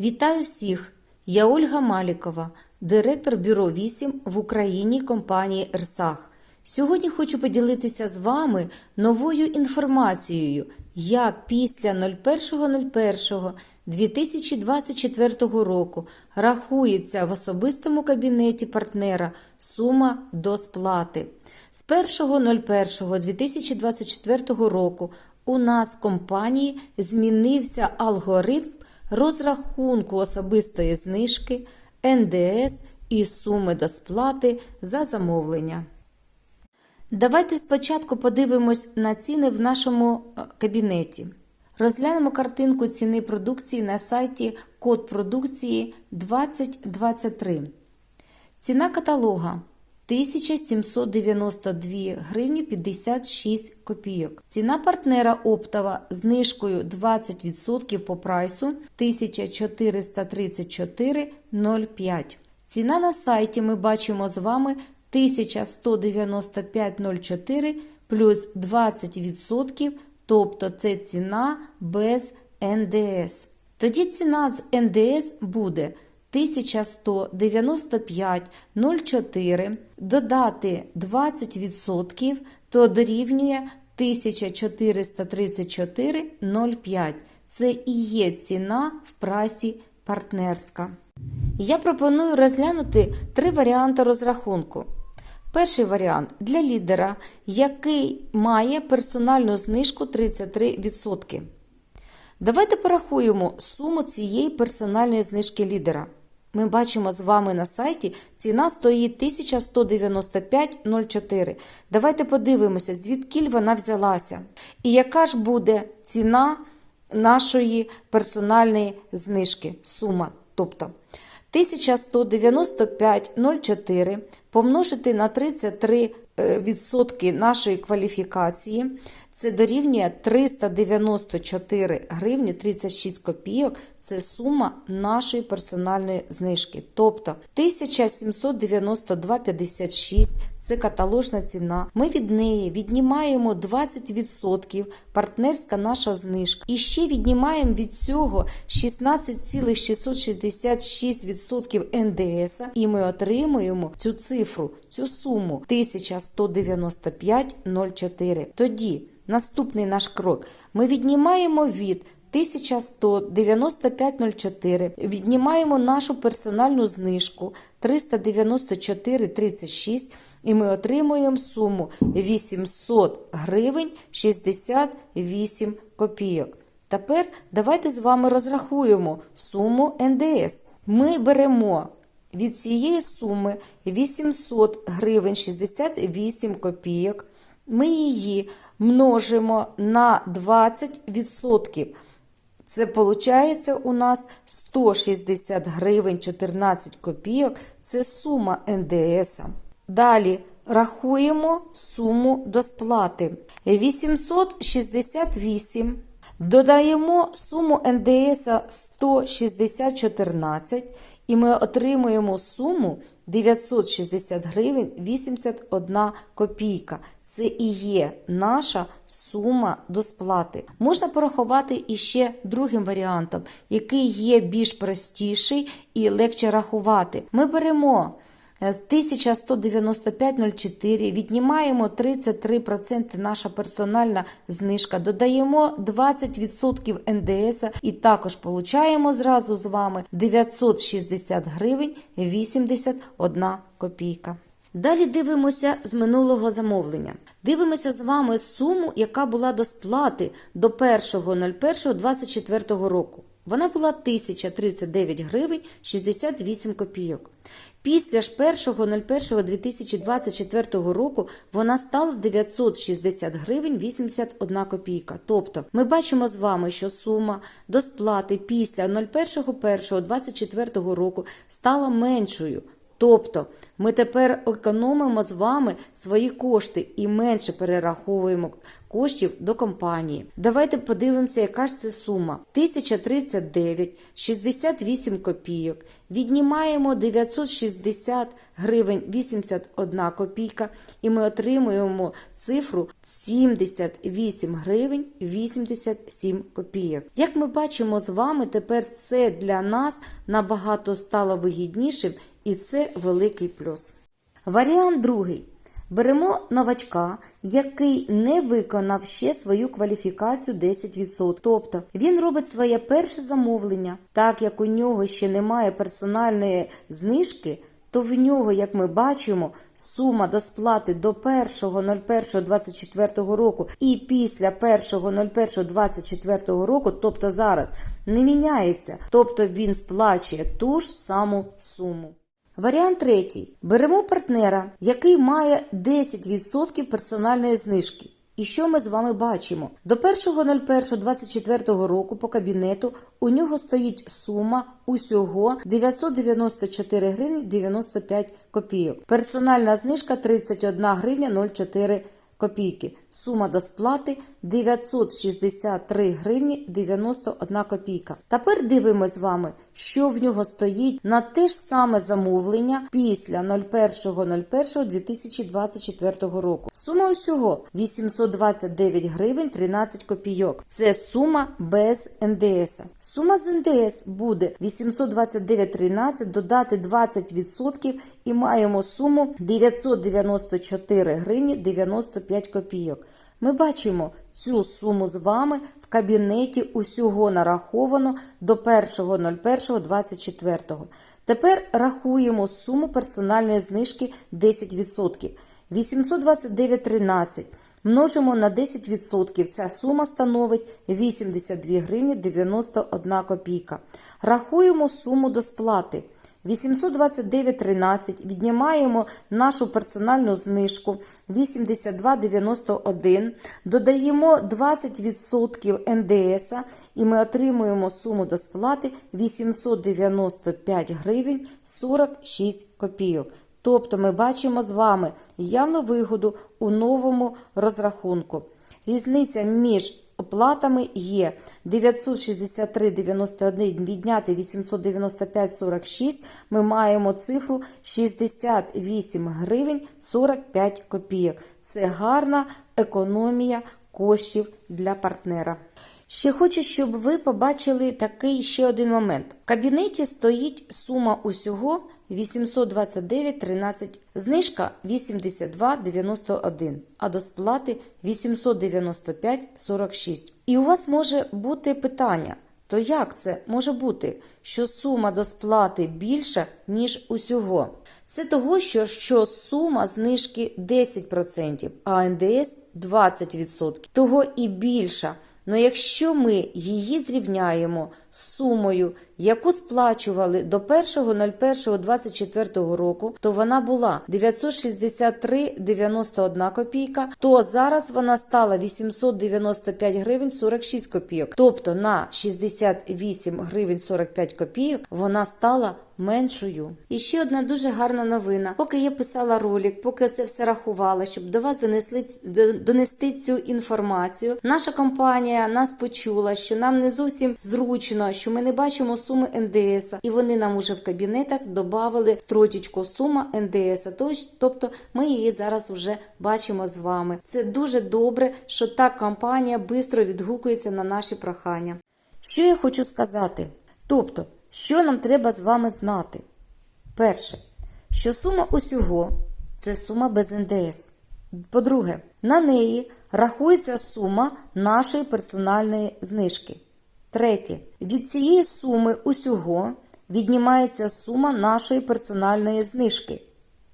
Вітаю всіх! Я Ольга Малікова, директор бюро 8 в Україні компанії Ерсах. Сьогодні хочу поділитися з вами новою інформацією, як після 01.01.2024 року рахується в особистому кабінеті партнера сума до сплати. З 1.01.2024 року у нас в компанії змінився алгоритм розрахунку особистої знижки, НДС і суми до сплати за замовлення. Давайте спочатку подивимось на ціни в нашому е, кабінеті. Розглянемо картинку ціни продукції на сайті код продукції 2023. Ціна каталога 1792 гривні 56 копійок. Ціна партнера оптова знижкою 20% по прайсу 1434,05. Ціна на сайті ми бачимо з вами 1195,04 плюс 20%, тобто це ціна без НДС. Тоді ціна з НДС буде 1195,04, додати 20%, то дорівнює 1434,05. Це і є ціна в прайсі партнерська. Я пропоную розглянути три варіанти розрахунку. Перший варіант для лідера, який має персональну знижку 33%. Давайте порахуємо суму цієї персональної знижки лідера. Ми бачимо з вами на сайті ціна стоїть 1195,04. Давайте подивимося, звідки вона взялася. І яка ж буде ціна нашої персональної знижки, сума. Тобто 1195,04 помножити на 33% нашої кваліфікації. Це дорівнює 394 гривні 36 копійок. Це сума нашої персональної знижки. Тобто 1792,56 це каталожна ціна. Ми від неї віднімаємо 20%, партнерська наша знижка. І ще віднімаємо від цього 16,666% НДС, і ми отримуємо цю цифру, цю суму 1195,04. Тоді наступний наш крок. Ми віднімаємо від 1195,04, віднімаємо нашу персональну знижку 394,36 і ми отримуємо суму 800 гривень 68 копійок. Тепер давайте з вами розрахуємо суму НДС. Ми беремо від цієї суми 800 гривень 68 копійок. Ми її множимо на 20%. Це виходить у нас 160 гривень 14 копійок. Це сума НДС. Далі рахуємо суму до сплати. 868. Додаємо суму НДС 160,14 і ми отримуємо суму 960 гривень 81 копійка. Це і є наша сума до сплати. Можна порахувати іще другим варіантом, який є більш простіший і легше рахувати. Ми беремо 1195,04, віднімаємо 33% наша персональна знижка, додаємо 20% НДС і також получаємо зразу з вами 960 гривень 81 копійка. Далі дивимося з минулого замовлення. Дивимося з вами суму, яка була до сплати до 1.01.24 року. Вона була 1039 гривень 68 копійок. Після ж 1.01.2024 року вона стала 960 гривень 81 копійка. Тобто ми бачимо з вами, що сума до сплати після 01.01.2024 року стала меншою. Тобто ми тепер економимо з вами свої кошти і менше перераховуємо коштів до компанії. Давайте подивимося, яка ж це сума. 1039,68 копійок. Віднімаємо 960 гривень 81 копійка і ми отримуємо цифру 78 гривень 87 копійок. Як ми бачимо з вами, тепер це для нас набагато стало вигіднішим і це великий плюс. Варіант другий. Беремо новачка, який не виконав ще свою кваліфікацію 10%. Тобто він робить своє перше замовлення, так як у нього ще немає персональної знижки, то в нього, як ми бачимо, сума до сплати до 1.01.24 року і після 1.01.24 року, тобто зараз, не міняється. Тобто він сплачує ту ж саму суму. Варіант третій. Беремо партнера, який має 10% персональної знижки. І що ми з вами бачимо? До 1.01.24 року по кабінету у нього стоїть сума усього 994 гривні 95 копійок. Персональна знижка 31 гривня 04 копійки. Сума до сплати 963 гривні 91 копійка. Тепер дивимось з вами, що в нього стоїть на те ж саме замовлення після 01.01.2024 року. Сума усього 829 гривень 13 копійок. Це сума без НДС. Сума з НДС буде 829,13 додати 20% і маємо суму 994 гривні 95 копійок. Ми бачимо цю суму з вами в кабінеті усього нараховано до 1.01.24. Тепер рахуємо суму персональної знижки 10%. 829,13 множимо на 10%. Ця сума становить 82 гривні 91 копійка. Рахуємо суму до сплати. 829,13 віднімаємо нашу персональну знижку 82,91, додаємо 20% НДС і ми отримуємо суму до сплати 895 гривень 46 копійок. Тобто ми бачимо з вами явну вигоду у новому розрахунку. Різниця між оплатами є 963,91 відняти 895,46. Ми маємо цифру 68 гривень 45 копійок. Це гарна економія коштів для партнера. Ще хочу, щоб ви побачили такий ще один момент. В кабінеті стоїть сума усього 829,13, знижка 82,91, а до сплати 895,46. І у вас може бути питання, то як це може бути, що сума до сплати більша, ніж усього? Це того, що, що сума знижки 10%, а НДС 20%. Того і більша. Но якщо ми її зрівняємо з сумою, яку сплачували до 1.01.24 року, то вона була 963,91 копійка, то зараз вона стала 895 гривень 46 копійок. Тобто на 68 гривень 45 копійок вона стала меншою. І ще одна дуже гарна новина. Поки я писала ролик, поки це все рахувала, щоб до вас донесли донести цю інформацію. Наша компанія нас почула, що нам не зовсім зручно, що ми не бачимо суми НДС, і вони нам уже в кабінетах додали строчечку сума НДС. Тобто ми її зараз вже бачимо з вами. Це дуже добре, що так компанія швидко відгукується на наші прохання. Що я хочу сказати? Тобто. Що нам треба з вами знати? Перше, що сума усього це сума без НДС. По-друге, на неї рахується сума нашої персональної знижки. Третє, від цієї суми усього віднімається сума нашої персональної знижки.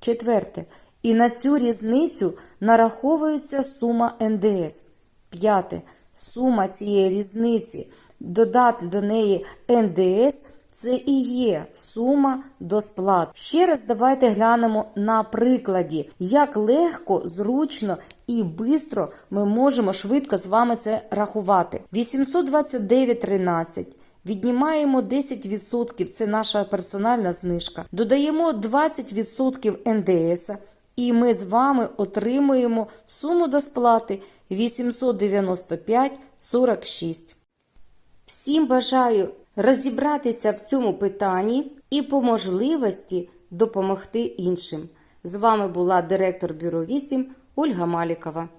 Четверте, і на цю різницю нараховується сума НДС. П'яте, сума цієї різниці додати до неї НДС. Це і є сума до сплат. Ще раз давайте глянемо на прикладі, як легко, зручно і швидко ми можемо швидко з вами це рахувати. 829,13 Віднімаємо 10%, це наша персональна знижка. Додаємо 20% НДС, і ми з вами отримуємо суму до сплати 895,46. Всім бажаю розібратися в цьому питанні і по можливості допомогти іншим. З вами була директор бюро 8 Ольга Малікова.